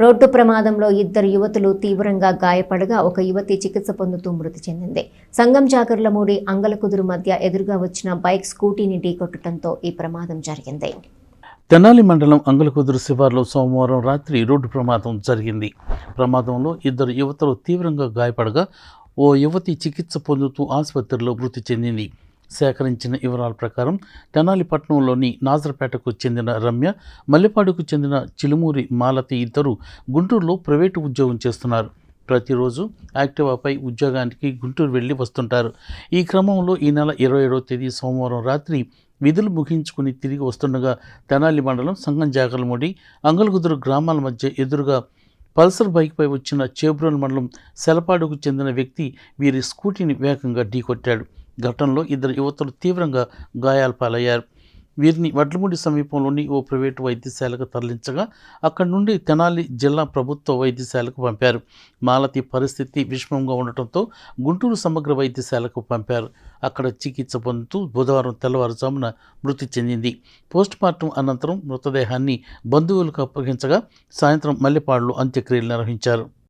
Road ప్రమాదంలో ఇద్దరు యువతులు తీవ్రంగా గాయపడగా ఒక యువతి చికిత్స పొందుతూ మృతి చెందింది. సంగం జాగర్లమూడి అంగలకుదురు మధ్య ఎదురుగా వచ్చిన బైక్ స్కూటీని ఢీకొట్టడంతో ఈ ప్రమాదం జరిగింది. తెనాలి మండలం అంగలకుదురు శివార్లో సోమవారం రాత్రి రోడ్డు ప్రమాదం జరిగింది. ప్రమాదంలో ఇద్దరు యువతలు తీవ్రంగా గాయపడగా ఓ యువతి చికిత్స పొందుతూ ఆసుపత్రిలో మృతి చెందింది. సేకరించిన వివరాల ప్రకారం తెనాలి పట్టణంలోని నాజర్పేటకు చెందిన రమ్య మల్లెపాడుకు చెందిన చిలుమూరి మాలతి ఇద్దరు గుంటూరులో ప్రైవేటు ఉద్యోగం చేస్తున్నారు. ప్రతిరోజు యాక్టివాపై ఉద్యోగానికి గుంటూరు వెళ్ళి వస్తుంటారు. ఈ క్రమంలో ఈ నెల ఇరవై ఏడవ తేదీ సోమవారం రాత్రి విధులు ముగించుకుని తిరిగి వస్తుండగా తెనాలి మండలం సంగం జాగలమూడి అంగలగుదురు గ్రామాల మధ్య ఎదురుగా పల్సర్ బైక్పై వచ్చిన చేబ్రోల్ మండలం సెలపాడుకు చెందిన వ్యక్తి వీరి స్కూటీని వేగంగా ఢీకొట్టాడు. ఘటనలో ఇద్దరు యువతులు తీవ్రంగా గాయాల పాలయ్యారు. వీరిని వడ్లమూడి సమీపంలోని ఓ ప్రైవేటు వైద్యశాలకు తరలించగా అక్కడి నుండి తెనాలి జిల్లా ప్రభుత్వ వైద్యశాలకు పంపారు. మాలతి పరిస్థితి విషమంగా ఉండటంతో గుంటూరు సమగ్ర వైద్యశాలకు పంపారు. అక్కడ చికిత్స పొందుతూ బుధవారం తెల్లవారుజామున మృతి చెందింది. పోస్టుమార్టం అనంతరం మృతదేహాన్ని బంధువులకు అప్పగించగా సాయంత్రం మల్లెపాడులో అంత్యక్రియలు నిర్వహించారు.